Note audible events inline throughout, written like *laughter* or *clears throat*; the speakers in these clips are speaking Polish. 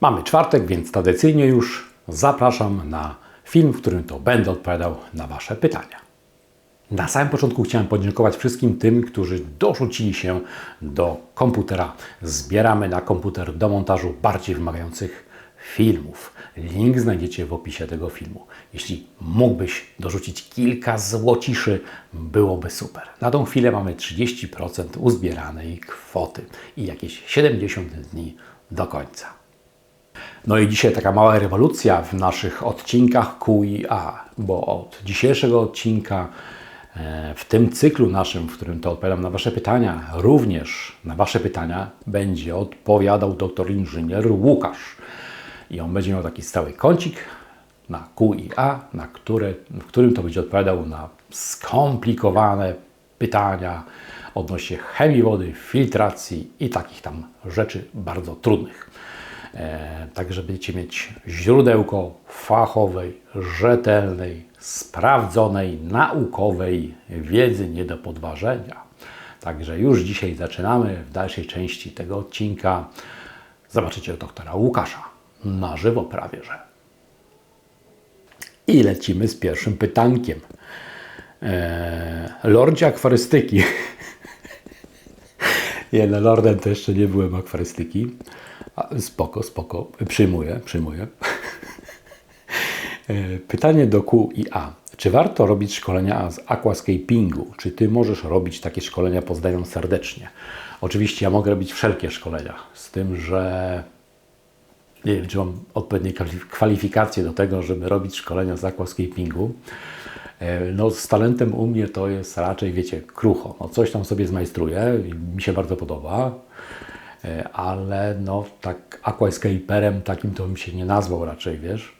Mamy czwartek, więc tradycyjnie już zapraszam na film, w którym to będę odpowiadał na Wasze pytania. Na samym początku chciałem podziękować wszystkim tym, którzy dorzucili się do komputera. Zbieramy na komputer do montażu bardziej wymagających filmów. Link znajdziecie w opisie tego filmu. Jeśli mógłbyś dorzucić kilka złociszy, byłoby super. Na tą chwilę mamy 30% uzbieranej kwoty i jakieś 70 dni do końca. No i dzisiaj taka mała rewolucja w naszych odcinkach Q i A, bo od dzisiejszego odcinka e, w tym cyklu naszym, w którym to odpowiadam na Wasze pytania, również na Wasze pytania będzie odpowiadał doktor inżynier Łukasz. I on będzie miał taki stały kącik na Q i A, na które, w którym to będzie odpowiadał na skomplikowane pytania odnośnie chemii wody, filtracji i takich tam rzeczy bardzo trudnych. E, tak, że będziecie mieć źródełko fachowej, rzetelnej, sprawdzonej, naukowej wiedzy nie do podważenia. Także już dzisiaj zaczynamy w dalszej części tego odcinka. Zobaczycie doktora Łukasza na żywo prawie, że. I lecimy z pierwszym pytankiem. Eee, Lordzie akwarystyki. *laughs* nie, no lordem to jeszcze nie byłem akwarystyki. Spoko, spoko. Przyjmuję, przyjmuję. E, Pytanie do Q i A. Czy warto robić szkolenia z aquascapingu? Czy Ty możesz robić takie szkolenia? Pozdrawiam serdecznie. Oczywiście ja mogę robić wszelkie szkolenia, z tym, że nie wiem, czy mam odpowiednie kwalif- kwalifikacje do tego, żeby robić szkolenia z aquascapingu. E, No, z talentem u mnie to jest raczej, wiecie, krucho. No, coś tam sobie zmajstruję i mi się bardzo podoba, ale no, tak aquascaperem takim to bym się nie nazwał raczej, wiesz.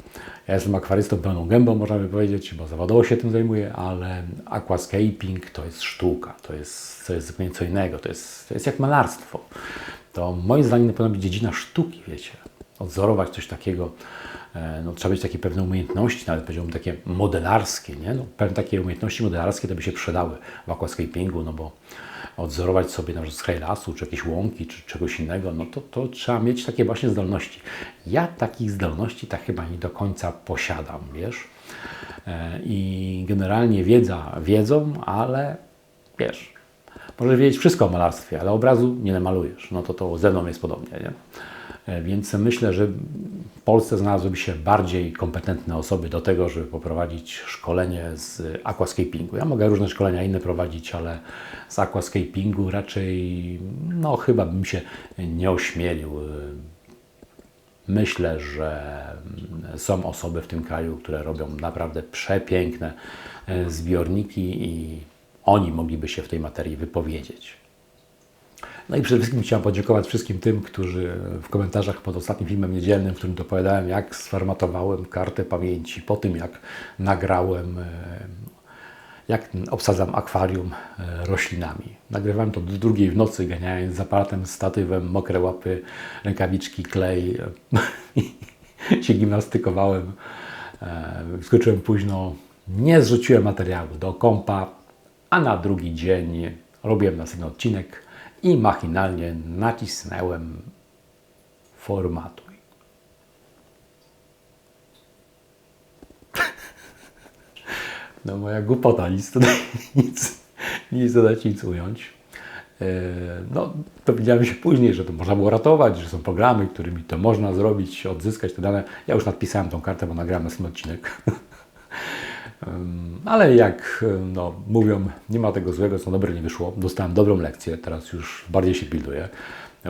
Ja jestem akwarystą pełną gębą, można by powiedzieć, bo zawodowo się tym zajmuję, ale aquascaping to jest sztuka, to jest, to jest zupełnie co innego, to jest, to jest jak malarstwo. To moim zdaniem powinna być dziedzina sztuki, wiecie. Odzorować coś takiego, e, no, trzeba mieć takie pewne umiejętności, nawet powiedziałbym takie modelarskie, nie? No, pewne takie umiejętności modelarskie to by się przydały w aquascapingu, no bo odzorować sobie na przykład skraj lasu, czy jakieś łąki, czy czegoś innego, no to, to trzeba mieć takie właśnie zdolności. Ja takich zdolności tak chyba nie do końca posiadam, wiesz. E, I generalnie wiedza wiedzą, ale wiesz, możesz wiedzieć wszystko o malarstwie, ale obrazu nie namalujesz. No to to ze mną jest podobnie, nie? E, Więc myślę, że w Polsce znalazłyby się bardziej kompetentne osoby do tego, żeby poprowadzić szkolenie z aquascapingu. Ja mogę różne szkolenia inne prowadzić, ale z aquascapingu raczej, no chyba bym się nie ośmielił. Myślę, że są osoby w tym kraju, które robią naprawdę przepiękne e, zbiorniki i oni mogliby się w tej materii wypowiedzieć. No i przede wszystkim chciałem podziękować wszystkim tym, którzy w komentarzach pod ostatnim filmem niedzielnym, w którym dopowiadałem, jak sformatowałem kartę pamięci po tym, jak nagrałem, e, jak obsadzam akwarium e, roślinami. Nagrywałem to do drugiej w nocy, ganiając z aparatem, statywem, mokre łapy, rękawiczki, klej. *laughs* się gimnastykowałem. E, Skoczyłem późno, nie zrzuciłem materiału do kompa, a na drugi dzień robiłem następny odcinek i machinalnie nacisnąłem formatuj. *laughs* No moja głupota, nic tutaj, *laughs* nic, nic dodać, nic ująć. E, No, dowiedziałem się później, że to można było ratować, że są programy, którymi to można zrobić, odzyskać te dane. Ja już nadpisałem tą kartę, bo nagrałem następny odcinek. *laughs* Ale jak no, mówią, nie ma tego złego, co dobre nie wyszło. Dostałem dobrą lekcję, teraz już bardziej się pilnuję.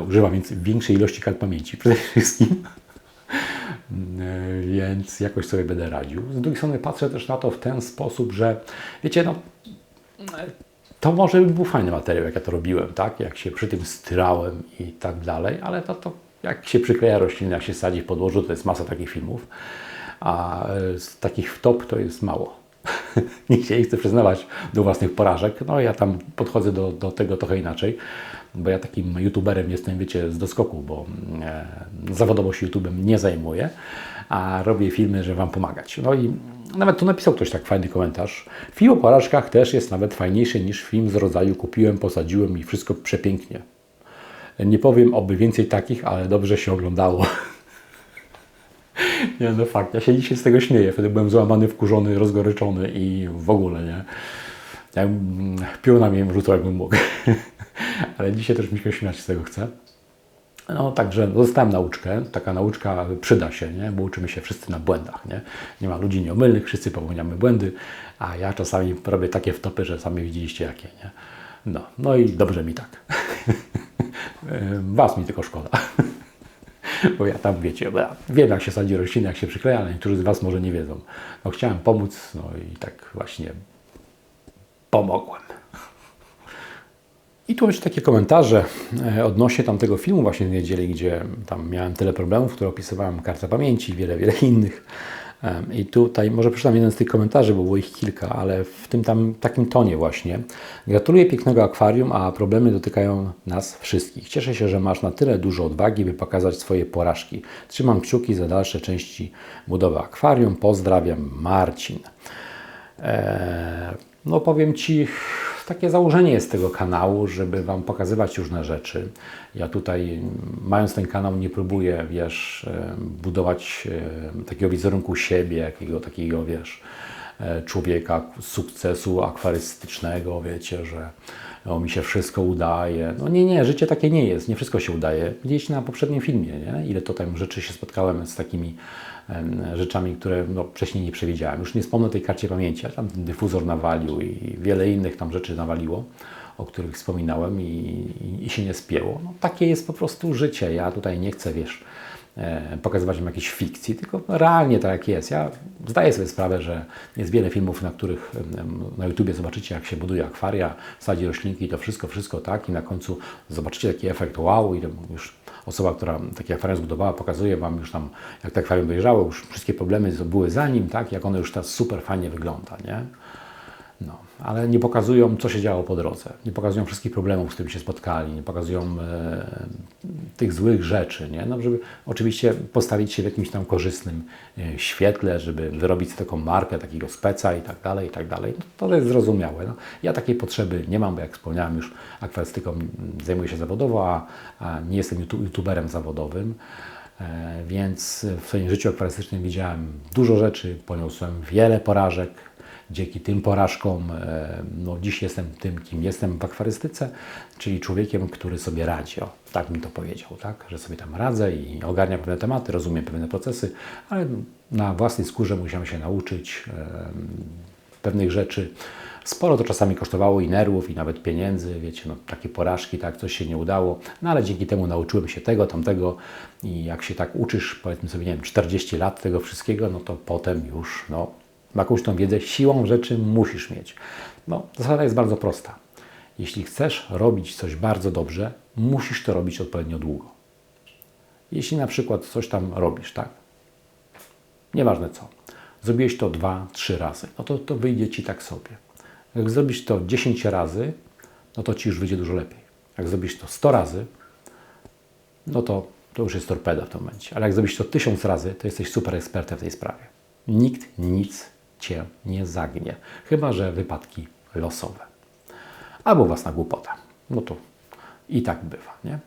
Używam więc większej ilości kart pamięci przede wszystkim. Yy, *laughs* Więc jakoś sobie będę radził. Z drugiej strony patrzę też na to w ten sposób, że wiecie, no to może by był fajny materiał, jak ja to robiłem, tak? Jak się przy tym styrałem i tak dalej, ale to, to jak się przykleja rośliny, jak się sadzi w podłożu, to jest masa takich filmów, a e, z takich w top to jest mało. *laughs* Nikt się nie chce przyznawać do własnych porażek. No ja tam podchodzę do, do tego trochę inaczej, bo ja takim youtuberem jestem, wiecie, z doskoku, bo e, zawodowo się YouTube'em nie zajmuję, a robię filmy, żeby Wam pomagać. No i nawet tu napisał ktoś tak fajny komentarz. Film o porażkach też jest nawet fajniejszy niż film z rodzaju kupiłem, posadziłem i wszystko przepięknie. Nie powiem, oby więcej takich, ale dobrze się oglądało. *laughs* Nie, no fakt, ja się dzisiaj z tego śmieję. Wtedy byłem złamany, wkurzony, rozgoryczony i w ogóle, nie? Ja bym pióra mnie rzucał, jakbym mógł. *laughs* Ale dzisiaj też mi się śmiać z tego chcę. No, także dostałem nauczkę. Taka nauczka przyda się, nie? bo uczymy się wszyscy na błędach. Nie? nie ma ludzi nieomylnych, wszyscy popełniamy błędy, a ja czasami robię takie wtopy, że sami widzieliście jakie. Nie? No, no i dobrze mi tak. *laughs* Was mi tylko szkoda. *laughs* Bo ja tam wiecie, ja wiem jak się sadzi rośliny, jak się przykleja, ale niektórzy z Was może nie wiedzą. No chciałem pomóc, no i tak właśnie pomogłem. I tu jeszcze takie komentarze e, odnośnie tamtego filmu właśnie w niedzieli, gdzie tam miałem tyle problemów, które opisywałem, karta pamięci, wiele, wiele innych. I tutaj może przeczytam jeden z tych komentarzy, bo było ich kilka, ale w tym tam takim tonie właśnie. Gratuluję pięknego akwarium, a problemy dotykają nas wszystkich. Cieszę się, że masz na tyle dużo odwagi, by pokazać swoje porażki. Trzymam kciuki za dalsze części budowy akwarium. Pozdrawiam, Marcin. Eee, no powiem Ci, takie założenie jest tego kanału, żeby Wam pokazywać różne rzeczy. Ja tutaj, mając ten kanał, nie próbuję, wiesz, e, budować e, takiego wizerunku siebie, jakiego takiego, wiesz, e, człowieka sukcesu akwarystycznego, wiecie, że o, mi się wszystko udaje. No nie, nie, życie takie nie jest, nie wszystko się udaje. Gdzieś na poprzednim filmie, nie? ile to tam rzeczy się spotkałem z takimi rzeczami, które no, wcześniej nie przewidziałem. Już nie wspomnę o tej karcie pamięci, ale tam dyfuzor nawalił i wiele innych tam rzeczy nawaliło, o których wspominałem i, i, i się nie spięło. No, takie jest po prostu życie. Ja tutaj nie chcę, wiesz, e, pokazywać im jakiejś fikcji, tylko realnie tak jest. Ja zdaję sobie sprawę, że jest wiele filmów, na których na YouTubie zobaczycie, jak się buduje akwaria, sadzi roślinki i to wszystko, wszystko tak i na końcu zobaczycie taki efekt wow i już osoba, która takie akwarium zbudowała, pokazuje Wam już tam, jak te akwarium dojrzało, już wszystkie problemy były za nim, tak, jak ono już teraz super fajnie wygląda, nie? No, ale nie pokazują, co się działo po drodze. Nie pokazują wszystkich problemów, z którymi się spotkali, nie pokazują e, tych złych rzeczy, nie? No, żeby oczywiście postawić się w jakimś tam korzystnym e, świetle, żeby wyrobić taką markę, takiego speca i tak dalej, i tak dalej. No, to jest zrozumiałe. No, ja takiej potrzeby nie mam, bo jak wspomniałem już, akwarystyką zajmuję się zawodowo, a, a nie jestem youtuberem zawodowym. E, więc w swoim życiu akwarystycznym widziałem dużo rzeczy, poniosłem wiele porażek, dzięki tym porażkom, e, no dziś jestem tym, kim jestem w akwarystyce, czyli człowiekiem, który sobie radzi. O, tak mi to powiedział, tak? że sobie tam radzę i ogarniam pewne tematy, rozumiem pewne procesy, ale na własnej skórze musiałem się nauczyć pewnych rzeczy. Sporo to czasami kosztowało i nerwów, i nawet pieniędzy, wiecie, no, takie porażki, tak, coś się nie udało, no ale dzięki temu nauczyłem się tego, tamtego i jak się tak uczysz, powiedzmy sobie, nie wiem, 40 lat tego wszystkiego, no to potem już, no, jakąś tą wiedzę siłą rzeczy musisz mieć. No, zasada jest bardzo prosta. Jeśli chcesz robić coś bardzo dobrze, musisz to robić odpowiednio długo. Jeśli na przykład coś tam robisz, tak? Nieważne co. Zrobiłeś to dwa, trzy razy, no to, to wyjdzie Ci tak sobie. Jak zrobisz to 10 razy, no to Ci już wyjdzie dużo lepiej. Jak zrobisz to 100 razy, no to, to już jest torpeda w tym momencie. Ale jak zrobisz to 1000 razy, to jesteś super ekspertem w tej sprawie. Nikt nic Cię nie zagnie. Chyba, że wypadki losowe. Albo własna głupota. No to i tak bywa, nie?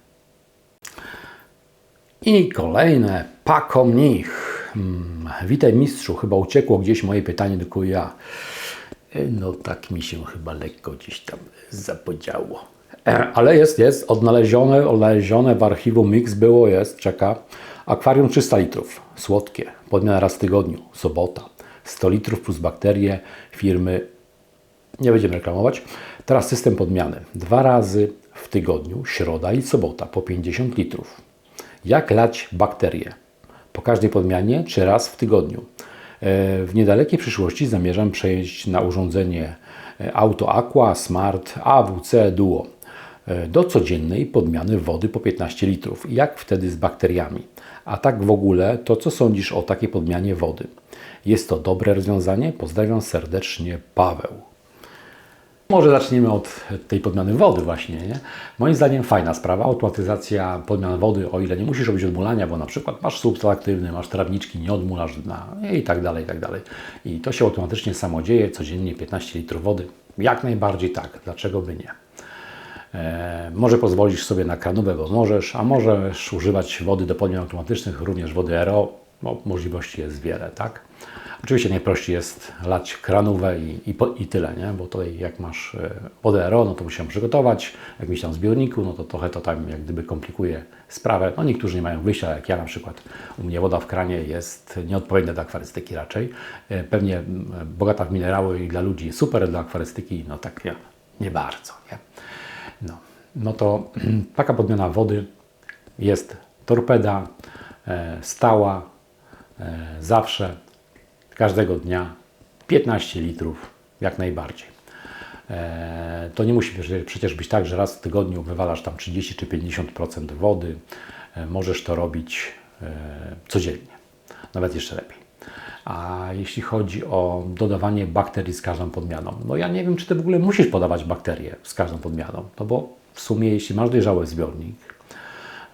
I kolejne pakomnich. Hmm, witaj mistrzu, chyba uciekło gdzieś moje pytanie, tylko ja. No tak mi się chyba lekko gdzieś tam zapodziało. E, ale jest, jest, odnalezione, odnalezione w archiwum Mix było, jest, czeka. Akwarium 300 litrów, słodkie, podmiana raz w tygodniu, sobota. 100 litrów plus bakterie firmy, nie będziemy reklamować. Teraz system podmiany. Dwa razy w tygodniu, środa i sobota, po 50 litrów. Jak lać bakterie? Po każdej podmianie czy raz w tygodniu. E, w niedalekiej przyszłości zamierzam przejść na urządzenie e, Auto Aqua Smart AWC Duo do codziennej podmiany wody po 15 litrów. Jak wtedy z bakteriami? A tak w ogóle, to co sądzisz o takiej podmianie wody? Jest to dobre rozwiązanie? Pozdrawiam serdecznie, Paweł. Może zaczniemy od tej podmiany wody właśnie. Nie? Moim zdaniem fajna sprawa, automatyzacja podmian wody, o ile nie musisz robić odmulania, bo na przykład masz substrat aktywny, masz trawniczki, nie odmulasz dna i tak dalej, i tak dalej. I to się automatycznie samo dzieje, codziennie 15 litrów wody. Jak najbardziej tak, dlaczego by nie? E, może pozwolisz sobie na kranówę, bo możesz, a możesz używać wody do podmian automatycznych, również wody RO, no, możliwości jest wiele, tak? Oczywiście najprościej jest lać kranówę i, i, i tyle, nie? bo tutaj jak masz e, wodę RO, no to musisz ją przygotować, w jakimś tam zbiorniku, no to trochę to tam jak gdyby komplikuje sprawę. No niektórzy nie mają wyjścia, jak ja na przykład, u mnie woda w kranie jest nieodpowiednia do akwarystyki raczej. E, pewnie bogata w minerały i dla ludzi super, dla akwarystyki no tak nie, nie bardzo, nie? No, no to *clears throat* taka podmiana wody jest torpeda, e, stała, zawsze każdego dnia 15 litrów jak najbardziej. E, to nie musi przecież być tak, że raz w tygodniu wywalasz tam 30 czy 50% wody. E, możesz to robić e, codziennie, nawet jeszcze lepiej. A jeśli chodzi o dodawanie bakterii z każdą podmianą, no ja nie wiem, czy ty w ogóle musisz podawać bakterie z każdą podmianą, no bo w sumie, jeśli masz dojrzały zbiornik,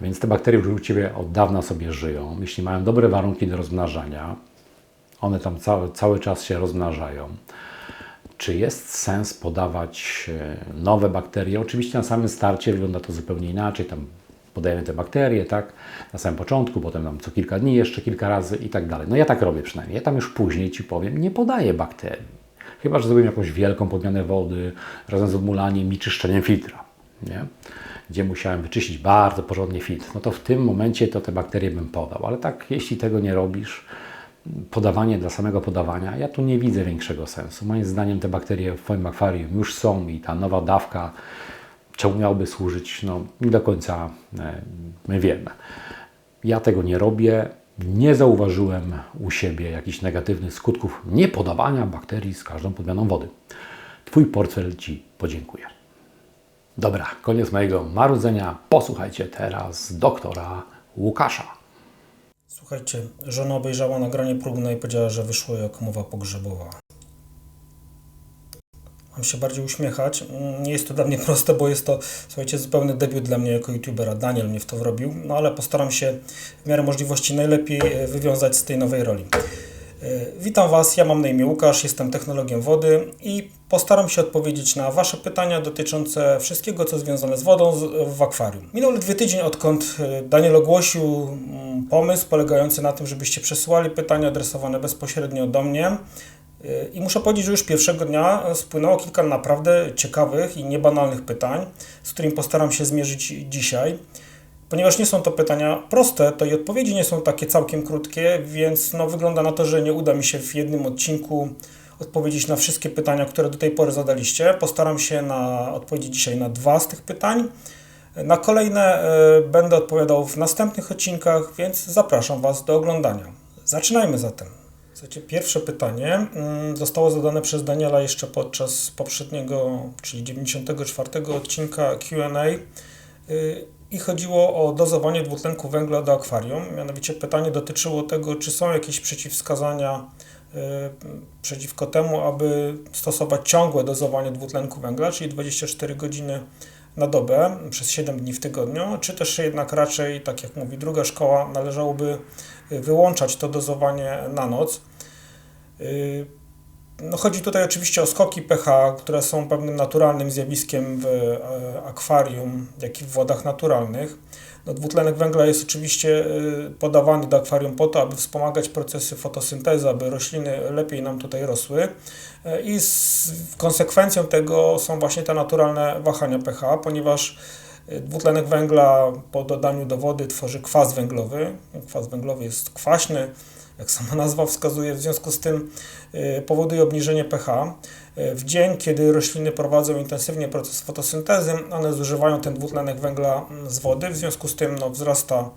więc te bakterie już u Ciebie od dawna sobie żyją, jeśli mają dobre warunki do rozmnażania, one tam cały, cały czas się rozmnażają. Czy jest sens podawać e, nowe bakterie? Oczywiście na samym starcie wygląda to zupełnie inaczej. Tam podajemy te bakterie, tak? Na samym początku, potem tam co kilka dni, jeszcze kilka razy i tak dalej. No ja tak robię przynajmniej. Ja tam już później Ci powiem, nie podaję bakterii. Chyba, że zrobię jakąś wielką podmianę wody razem z odmulaniem i czyszczeniem filtra, nie? Gdzie musiałem wyczyścić bardzo porządnie filtr. No to w tym momencie to te bakterie bym podał. Ale tak, jeśli tego nie robisz, podawanie dla samego podawania, ja tu nie widzę większego sensu. Moim zdaniem te bakterie w Twoim akwarium już są i ta nowa dawka, czemu miałby służyć, no nie do końca e, my wiemy. Ja tego nie robię. Nie zauważyłem u siebie jakichś negatywnych skutków niepodawania bakterii z każdą podmianą wody. Twój portfel Ci podziękuję. Dobra, koniec mojego marudzenia. Posłuchajcie teraz doktora Łukasza. Słuchajcie, żona obejrzała nagranie próbne i powiedziała, że wyszło jak mowa pogrzebowa. Się bardziej uśmiechać. Nie jest to dla mnie *laughs* proste, bo jest to, słuchajcie, zupełny debiut dla mnie jako youtubera. Daniel mnie w to wrobił, no ale postaram się w miarę możliwości najlepiej e, wywiązać z tej nowej roli. E, witam Was, ja mam na imię Łukasz, jestem technologiem wody i postaram się odpowiedzieć na Wasze pytania dotyczące wszystkiego, co związane z wodą w akwarium. Minął ledwie tydzień, odkąd e, Daniel ogłosił mm, pomysł polegający na tym, żebyście przesyłali pytania adresowane bezpośrednio do mnie. E, I muszę powiedzieć, że już pierwszego dnia spłynęło kilka naprawdę ciekawych i niebanalnych pytań, z którymi postaram się zmierzyć dzisiaj. Ponieważ nie są to pytania proste, to i odpowiedzi nie są takie całkiem krótkie, więc no, wygląda na to, że nie uda mi się w jednym odcinku odpowiedzieć na wszystkie pytania, które do tej pory zadaliście. Postaram się na odpowiedzieć dzisiaj na dwa z tych pytań. Na kolejne y, będę odpowiadał w następnych odcinkach, więc zapraszam Was do oglądania. Zaczynajmy zatem. Słuchajcie, pierwsze pytanie y, zostało zadane przez Daniela jeszcze podczas poprzedniego, czyli 94 odcinka QA. Y, i chodziło o dozowanie dwutlenku węgla do akwarium. Mianowicie pytanie dotyczyło tego, czy są jakieś przeciwwskazania y, przeciwko temu, aby stosować ciągłe dozowanie dwutlenku węgla, czyli 24 godziny na dobę przez 7 dni w tygodniu, czy też jednak raczej, tak jak mówi druga szkoła, należałoby wyłączać to dozowanie na noc. Y, no chodzi tutaj oczywiście o skoki pH, które są pewnym naturalnym zjawiskiem w e, akwarium, jak i w wodach naturalnych. No, dwutlenek węgla jest oczywiście e, podawany do akwarium po to, aby wspomagać procesy fotosyntezy, aby rośliny lepiej nam tutaj rosły. E, I z konsekwencją tego są właśnie te naturalne wahania pH, ponieważ dwutlenek węgla po dodaniu do wody tworzy kwas węglowy. Kwas węglowy jest kwaśny, jak sama nazwa wskazuje, w związku z tym y, powoduje obniżenie pH. Y, w dzień, kiedy rośliny prowadzą intensywnie proces fotosyntezy, one zużywają ten dwutlenek węgla mm, z wody, w związku z tym no, wzrasta,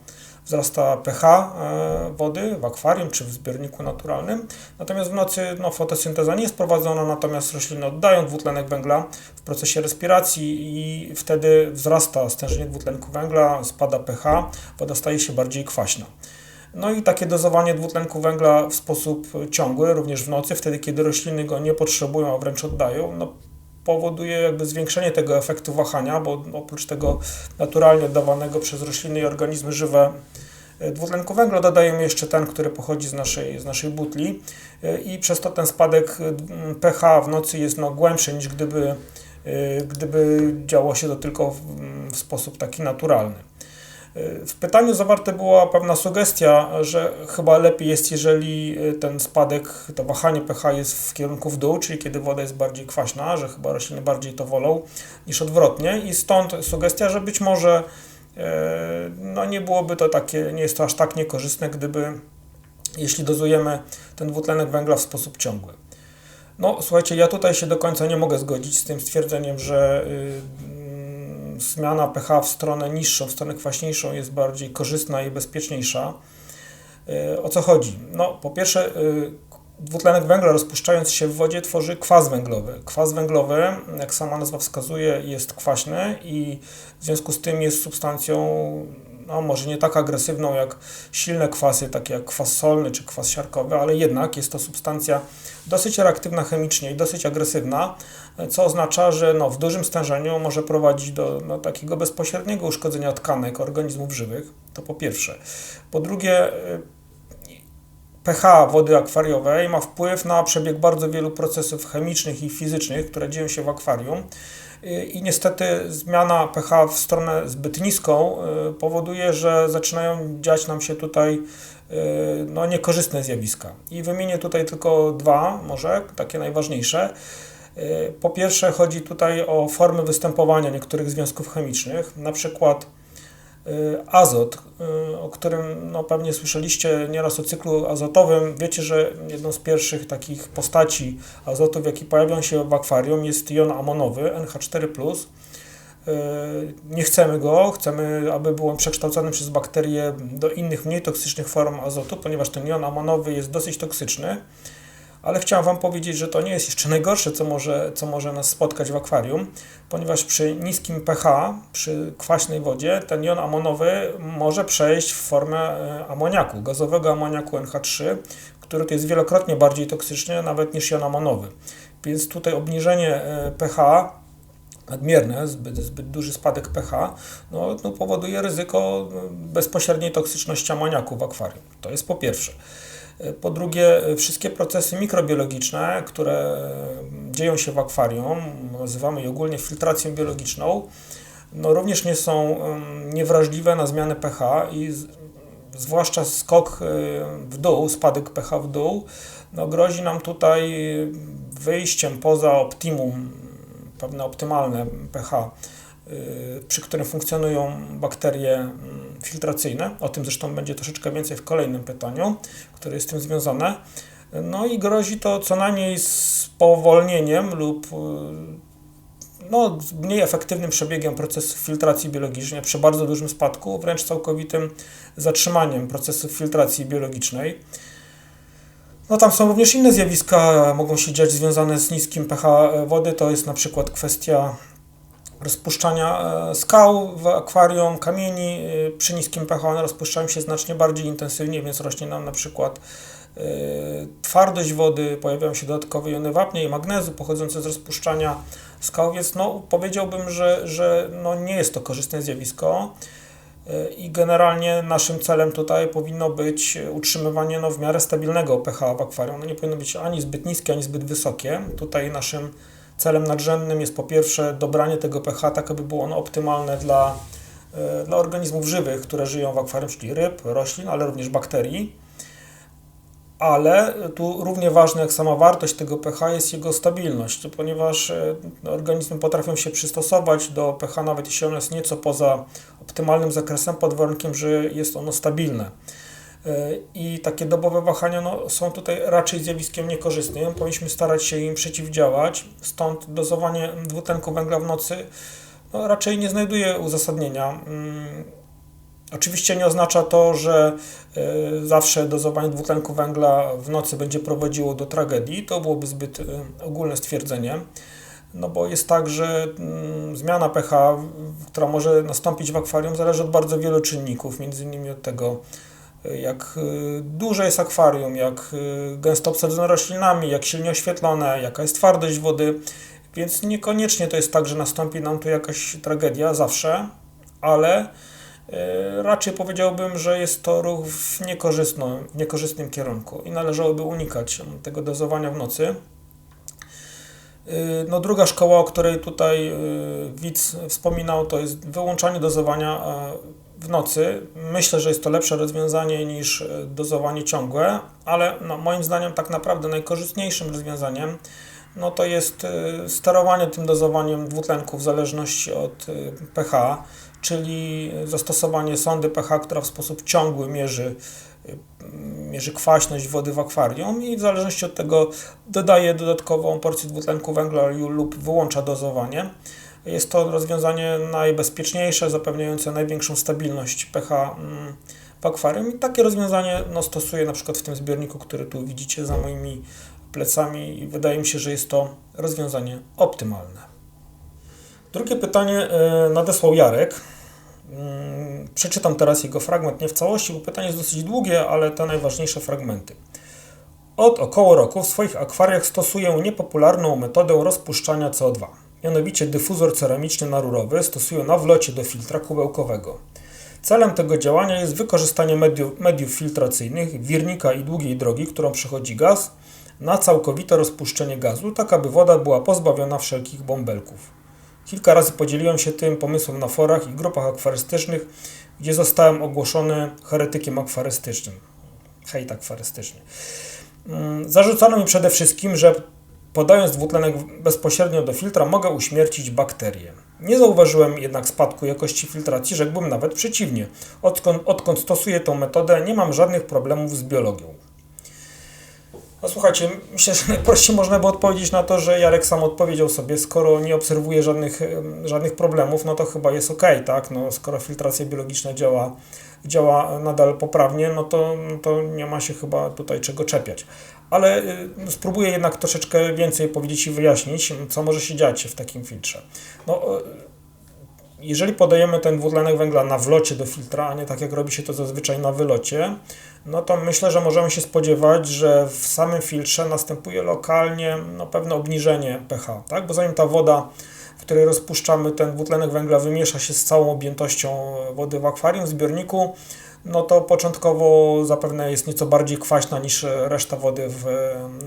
wzrasta pH e, wody w akwarium czy w zbiorniku naturalnym. Natomiast w nocy no, fotosynteza nie jest prowadzona, natomiast rośliny oddają dwutlenek węgla w procesie respiracji i wtedy wzrasta stężenie dwutlenku węgla, spada pH, woda staje się bardziej kwaśna. No i takie dozowanie dwutlenku węgla w sposób ciągły, również w nocy, wtedy kiedy rośliny go nie potrzebują, a wręcz oddają, no, powoduje jakby zwiększenie tego efektu wahania, bo oprócz tego naturalnie oddawanego przez rośliny i organizmy żywe e, dwutlenku węgla dodajemy jeszcze ten, który pochodzi z naszej, z naszej butli e, i przez to ten spadek pH w nocy jest no głębszy niż gdyby, e, gdyby działo się to tylko w, w sposób taki naturalny. Y, W pytaniu zawarte była pewna sugestia, że chyba lepiej jest, jeżeli y, ten spadek, to wahanie pH jest w kierunku w dół, czyli kiedy woda jest bardziej kwaśna, że chyba rośliny bardziej to wolą niż odwrotnie i stąd sugestia, że być może y, no nie byłoby to takie, nie jest to aż tak niekorzystne, gdyby jeśli dozujemy ten dwutlenek węgla w sposób ciągły. No, słuchajcie, ja tutaj się do końca nie mogę zgodzić z tym stwierdzeniem, że y, zmiana pH w stronę niższą, w stronę kwaśniejszą jest bardziej korzystna i bezpieczniejsza. Y, o co chodzi? No, po pierwsze, y, dwutlenek węgla rozpuszczając się w wodzie tworzy kwas węglowy. Kwas węglowy, jak sama nazwa wskazuje, jest kwaśny i w związku z tym jest substancją no może nie tak agresywną jak silne kwasy, takie jak kwas solny czy kwas siarkowy, ale jednak jest to substancja dosyć reaktywna chemicznie i dosyć agresywna, co oznacza, że no, w dużym stężeniu może prowadzić do no, takiego bezpośredniego uszkodzenia tkanek organizmów żywych. To po pierwsze. Po drugie, y, pH wody akwariowej ma wpływ na przebieg bardzo wielu procesów chemicznych i fizycznych, które dzieją się w akwarium. I niestety zmiana pH w stronę zbyt niską y, powoduje, że zaczynają dziać nam się tutaj y, no, niekorzystne zjawiska. I wymienię tutaj tylko dwa, może takie najważniejsze. Y, Po pierwsze, chodzi tutaj o formy występowania niektórych związków chemicznych, na przykład azot, y, o którym no, pewnie słyszeliście nieraz o cyklu azotowym. Wiecie, że jedną z pierwszych takich postaci azotów, jakie pojawią się w akwarium, jest jon amonowy NH4+. Y, Nie chcemy go, chcemy, aby był on przekształcony przez bakterie do innych, mniej toksycznych form azotu, ponieważ ten jon amonowy jest dosyć toksyczny. Ale chciałem Wam powiedzieć, że to nie jest jeszcze najgorsze, co może, co może nas spotkać w akwarium, ponieważ przy niskim pH, przy kwaśnej wodzie, ten jon amonowy może przejść w formę e, amoniaku, gazowego amoniaku NH3, który to jest wielokrotnie bardziej toksyczny nawet niż jon amonowy. Więc tutaj obniżenie e, pH nadmierne, zbyt, zbyt duży spadek pH, no, no powoduje ryzyko bezpośredniej toksyczności amoniaku w akwarium. To jest po pierwsze. Po drugie, wszystkie procesy mikrobiologiczne, które dzieją się w akwarium, nazywamy je ogólnie filtracją biologiczną, no również nie są niewrażliwe na zmiany pH i zwłaszcza skok y, w dół, spadek pH w dół, no grozi nam tutaj wyjściem poza optimum, pewne optymalne pH, przy którym funkcjonują bakterie mm, filtracyjne. O tym zresztą będzie troszeczkę więcej w kolejnym pytaniu, które jest z tym związane. No i grozi to co najmniej spowolnieniem lub y, no, mniej efektywnym przebiegiem procesu filtracji biologicznej, przy bardzo dużym spadku, wręcz całkowitym zatrzymaniem procesów filtracji biologicznej. No tam są również inne zjawiska, mogą się dziać związane z niskim pH wody, to jest na przykład kwestia rozpuszczania e, skał w akwarium, kamieni e, przy niskim pH, one rozpuszczają się znacznie bardziej intensywnie, więc rośnie nam na przykład e, twardość wody, pojawiają się dodatkowe jony wapnia i magnezu pochodzące z rozpuszczania skał, więc no, powiedziałbym, że, że no, nie jest to korzystne zjawisko i generalnie naszym celem tutaj powinno być utrzymywanie no, w miarę stabilnego pH w akwarium. No, nie powinno być ani zbyt niskie, ani zbyt wysokie. Tutaj naszym celem nadrzędnym jest po pierwsze dobranie tego pH tak, aby było ono optymalne dla, e, dla organizmów żywych, które żyją w akwarium, czyli ryb, roślin, ale również bakterii. Ale tu równie ważne jak sama wartość tego pH jest jego stabilność, ponieważ e, organizmy potrafią się przystosować do pH, nawet jeśli ono jest nieco poza optymalnym zakresem, pod warunkiem, że jest ono stabilne. E, I takie dobowe wahania no, są tutaj raczej zjawiskiem niekorzystnym. Powinniśmy starać się im przeciwdziałać. Stąd dozowanie dwutlenku węgla w nocy no, raczej nie znajduje uzasadnienia. Mm, Oczywiście nie oznacza to, że y, zawsze dozowanie dwutlenku węgla w nocy będzie prowadziło do tragedii. To byłoby zbyt y, ogólne stwierdzenie. No bo jest tak, że mm, zmiana pH, która może nastąpić w akwarium, zależy od bardzo wielu czynników, między innymi od tego, jak y, duże jest akwarium, jak y, gęsto obsadzone roślinami, jak silnie oświetlone, jaka jest twardość wody. Więc niekoniecznie to jest tak, że nastąpi nam tu jakaś tragedia zawsze, ale y, raczej powiedziałbym, że jest to ruch w, niekorzystno, w niekorzystnym kierunku i należałoby unikać tego dozowania w nocy. No, druga szkoła, o której tutaj widz wspominał, to jest wyłączanie dozowania e, w nocy. Myślę, że jest to lepsze rozwiązanie niż e, dozowanie ciągłe, ale no, moim zdaniem tak naprawdę najkorzystniejszym rozwiązaniem no to jest e, sterowanie tym dozowaniem dwutlenku w zależności od e, pH, czyli zastosowanie sondy pH, która w sposób ciągły mierzy, mierzy kwaśność wody w akwarium i w zależności od tego dodaje dodatkową porcję dwutlenku węgla lub wyłącza dozowanie. Jest to rozwiązanie najbezpieczniejsze, zapewniające największą stabilność pH mm, w akwarium i takie rozwiązanie no, stosuję na przykład w tym zbiorniku, który tu widzicie za moimi plecami i wydaje mi się, że jest to rozwiązanie optymalne. Drugie pytanie e, nadesłał Jarek. Mm, Przeczytam teraz jego fragment, nie w całości, bo pytanie jest dosyć długie, ale te najważniejsze fragmenty. Od około roku w swoich akwariach stosuję niepopularną metodę rozpuszczania CO2. Mianowicie dyfuzor ceramiczny narurowy stosuję na wlocie do filtra kubełkowego. Celem tego działania jest wykorzystanie mediów, mediów filtracyjnych, wirnika i długiej drogi, którą przechodzi gaz, na całkowite rozpuszczenie gazu, tak aby woda była pozbawiona wszelkich bąbelków. Kilka razy podzieliłem się tym pomysłem na forach i grupach akwarystycznych, gdzie zostałem ogłoszony heretykiem akwarystycznym. Hejt akwarystyczny. Mm, Zarzucano mi przede wszystkim, że podając dwutlenek bezpośrednio do filtra mogę uśmiercić bakterie. Nie zauważyłem jednak spadku jakości filtracji, rzekłbym nawet przeciwnie. Odkąd, odkąd stosuję tą metodę, nie mam żadnych problemów z biologią. No słuchajcie, myślę, że najprościej można by odpowiedzieć na to, że Jarek sam odpowiedział sobie, skoro nie obserwuje żadnych, żadnych problemów, no to chyba jest ok, tak? No, skoro filtracja biologiczna działa, działa nadal poprawnie, no to, no to nie ma się chyba tutaj czego czepiać. Ale y, spróbuję jednak troszeczkę więcej powiedzieć i wyjaśnić, co może się dziać w takim filtrze. No, y, jeżeli podajemy ten dwutlenek węgla na wlocie do filtra, a nie tak jak robi się to zazwyczaj na wylocie, no to myślę, że możemy się spodziewać, że w samym filtrze następuje lokalnie no, pewne obniżenie pH, tak? bo zanim ta woda, w której rozpuszczamy ten dwutlenek węgla, wymiesza się z całą objętością wody w akwarium, w zbiorniku, no to początkowo zapewne jest nieco bardziej kwaśna niż reszta wody w,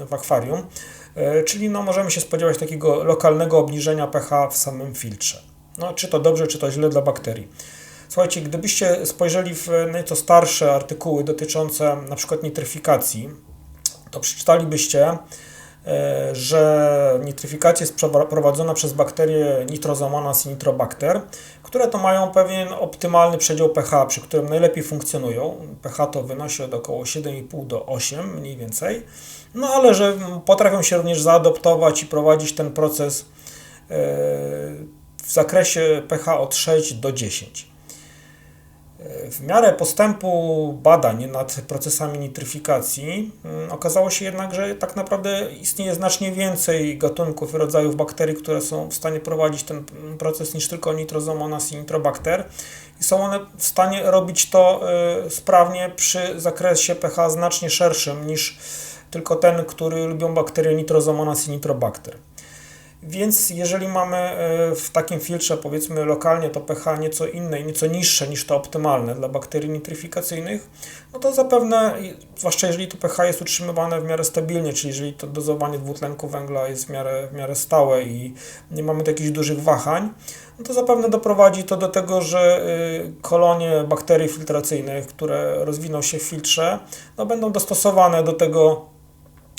w akwarium, E, czyli no, możemy się spodziewać takiego lokalnego obniżenia pH w samym filtrze. No, czy to dobrze, czy to źle dla bakterii. Słuchajcie, gdybyście spojrzeli w nieco starsze artykuły dotyczące przykład nitryfikacji, to przeczytalibyście, że nitryfikacja jest prowadzona przez bakterie Nitrosomonas i Nitrobacter, które to mają pewien optymalny przedział pH, przy którym najlepiej funkcjonują. pH to wynosi od około 7,5 do 8 mniej więcej. No ale że potrafią się również zaadoptować i prowadzić ten proces e, w zakresie pH od 6 do 10. W miarę postępu badań nad procesami nitryfikacji mm, okazało się jednak, że tak naprawdę istnieje znacznie więcej gatunków i rodzajów bakterii, które są w stanie prowadzić ten proces niż tylko Nitrosomonas i Nitrobacter. I są one w stanie robić to y, sprawnie przy zakresie pH znacznie szerszym niż tylko ten, który lubią bakterie Nitrosomonas i Nitrobacter. Więc jeżeli mamy e, w takim filtrze, powiedzmy lokalnie, to pH nieco inne i nieco niższe niż to optymalne dla bakterii nitryfikacyjnych, no to zapewne, zwłaszcza jeżeli to pH jest utrzymywane w miarę stabilnie, czyli jeżeli to dozowanie dwutlenku węgla jest w miarę, w miarę stałe i nie mamy tu jakichś dużych wahań, no to zapewne doprowadzi to do tego, że y, kolonie bakterii filtracyjnych, które rozwiną się w filtrze, no będą dostosowane do tego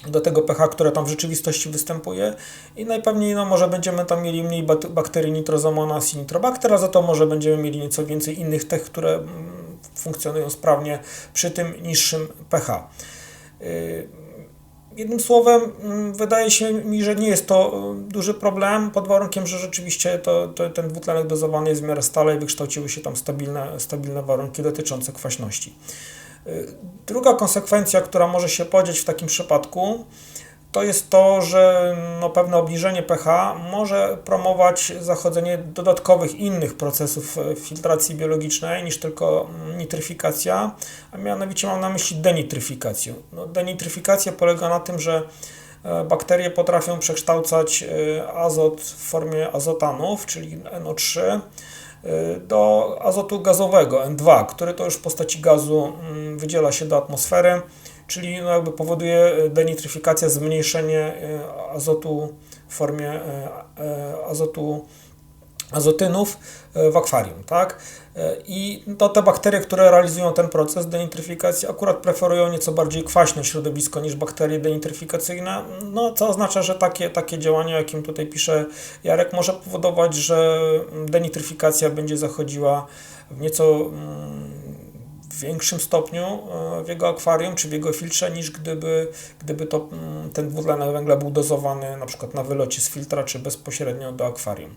do tego pH, które tam w rzeczywistości występuje i najpewniej no, może będziemy tam mieli mniej bakterii Nitrosomonas i Nitrobacter, a za to może będziemy mieli nieco więcej innych tych, które mm, funkcjonują sprawnie przy tym niższym pH. Y, Jednym słowem, mm, wydaje się mi, że nie jest to y, duży problem, pod warunkiem, że rzeczywiście to, to, ten dwutlenek dozowany jest w miarę stale i wykształciły się tam stabilne, stabilne warunki dotyczące kwaśności. Y, Druga konsekwencja, która może się podzieć w takim przypadku, to jest to, że no, pewne obniżenie pH może promować zachodzenie dodatkowych innych procesów e, filtracji biologicznej niż tylko nitryfikacja, a mianowicie mam na myśli denitryfikację. No, denitryfikacja polega na tym, że e, bakterie potrafią przekształcać e, azot w formie azotanów, czyli NO3, y, do azotu gazowego N2, który to już w postaci gazu mm, wydziela się do atmosfery, czyli no jakby powoduje y, denitryfikacja, zmniejszenie y, azotu w formie y, y, azotu azotynów w akwarium, tak? E, I to te bakterie, które realizują ten proces denitryfikacji, akurat preferują nieco bardziej kwaśne środowisko niż bakterie denitryfikacyjne, no co oznacza, że takie, takie działanie, jakim tutaj pisze Jarek, może powodować, że denitryfikacja będzie zachodziła w nieco mm, w większym stopniu e, w jego akwarium czy w jego filtrze niż gdyby, gdyby to, mm, ten dwutlenek węgla był dozowany na przykład na wylocie z filtra czy bezpośrednio do akwarium.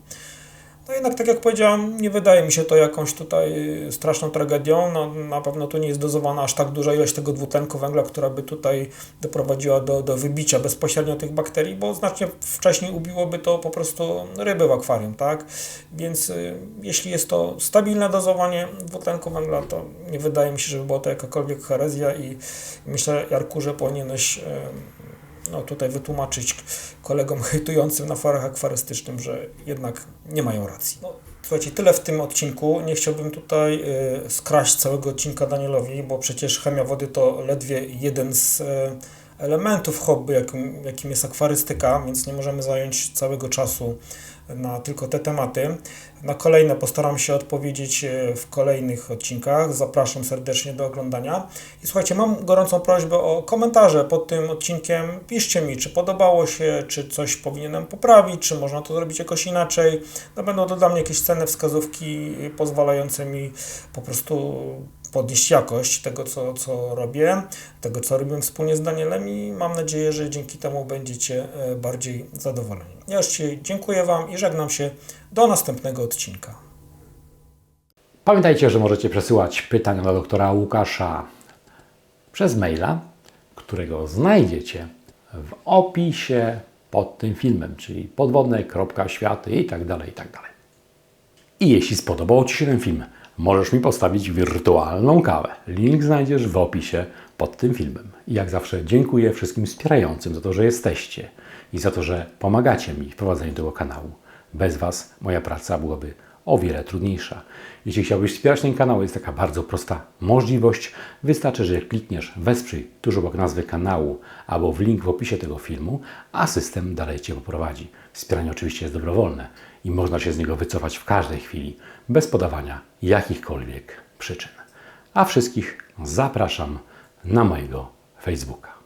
No jednak, tak jak powiedziałem, nie wydaje mi się to jakąś tutaj straszną tragedią. No, na pewno tu nie jest dozowana aż tak duża ilość tego dwutlenku węgla, która by tutaj doprowadziła do, do wybicia bezpośrednio tych bakterii, bo znacznie wcześniej ubiłoby to po prostu ryby w akwarium, tak? Więc y, jeśli jest to stabilne dozowanie dwutlenku węgla, to nie wydaje mi się, żeby była to jakakolwiek herezja i myślę, Jarku, że powinieneś y, no, tutaj wytłumaczyć kolegom hejtującym na forach akwarystycznym, że jednak nie mają racji. No, słuchajcie, tyle w tym odcinku. Nie chciałbym tutaj y, skraść całego odcinka Danielowi, bo przecież chemia wody to ledwie jeden z y, elementów hobby, jakim, jakim jest akwarystyka, więc nie możemy zająć całego czasu na tylko te tematy. Na kolejne postaram się odpowiedzieć e, w kolejnych odcinkach. Zapraszam serdecznie do oglądania. I słuchajcie, mam gorącą prośbę o komentarze pod tym odcinkiem. Piszcie mi, czy podobało się, czy coś powinienem poprawić, czy można to zrobić jakoś inaczej. No, będą to dla mnie jakieś cenne wskazówki pozwalające mi po prostu podnieść jakość tego, co, co robię, tego, co robię wspólnie z Danielem i mam nadzieję, że dzięki temu będziecie e, bardziej zadowoleni. Ja już Ci dziękuję Wam i żegnam się do następnego odcinka. Pamiętajcie, że możecie przesyłać pytania do doktora Łukasza przez maila, którego znajdziecie w opisie pod tym filmem, czyli podwodne, światy i tak dalej, i tak dalej. I jeśli spodobał Ci się ten film, możesz mi postawić wirtualną kawę. Link znajdziesz w opisie pod tym filmem. I jak zawsze dziękuję wszystkim wspierającym za to, że jesteście i za to, że pomagacie mi w prowadzeniu tego kanału. Bez Was moja praca byłaby o wiele trudniejsza. Jeśli chciałbyś wspierać ten kanał, jest taka bardzo prosta możliwość. Wystarczy, że klikniesz wesprzyj tuż obok nazwy kanału albo w link w opisie tego filmu, a system dalej Cię poprowadzi. Wspieranie oczywiście jest dobrowolne i można się z niego wycofać w każdej chwili, bez podawania jakichkolwiek przyczyn. A wszystkich zapraszam na mojego Facebooka.